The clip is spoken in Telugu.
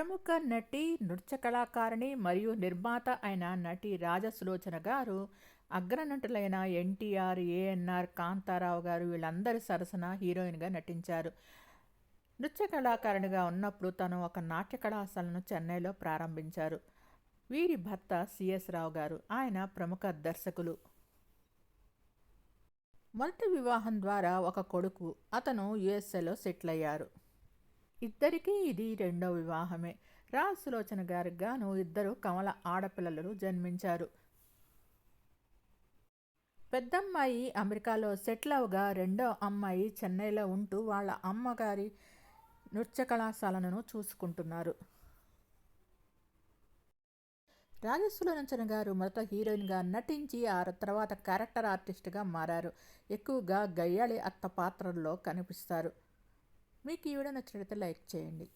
ప్రముఖ నటి నృత్య కళాకారిణి మరియు నిర్మాత అయిన నటి రాజసులోచన గారు అగ్రనటులైన ఎన్టీఆర్ ఏఎన్ఆర్ కాంతారావు గారు వీళ్ళందరి సరసన హీరోయిన్గా నటించారు. నృత్య కళాకారిణిగా ఉన్నప్పుడు తను ఒక నాట్య కళాశాలను చెన్నైలో ప్రారంభించారు. వీరి భర్త సిఎస్ రావు గారు. ఆయన ప్రముఖ దర్శకులు. మొదటి వివాహం ద్వారా ఒక కొడుకు. అతను యుఎస్ఏలో సెటిల్ అయ్యారు. ఇద్దరికీ ఇది రెండో వివాహమే. రాజసులోచన గారికి గాను ఇద్దరు కమల ఆడపిల్లలు జన్మించారు. పెద్దమ్మాయి అమెరికాలో సెటిల్ అవగా రెండో అమ్మాయి చెన్నైలో ఉంటూ వాళ్ళ అమ్మగారి నృత్య కళాశాలను చూసుకుంటున్నారు. రాజసులోచన గారు మొదట హీరోయిన్గా నటించి ఆ తర్వాత క్యారెక్టర్ ఆర్టిస్ట్గా మారారు. ఎక్కువగా గయ్యాళి అత్త పాత్రల్లో కనిపిస్తారు. మీకు ఈ వీడియో నచ్చినట్లయితే లైక్ చేయండి.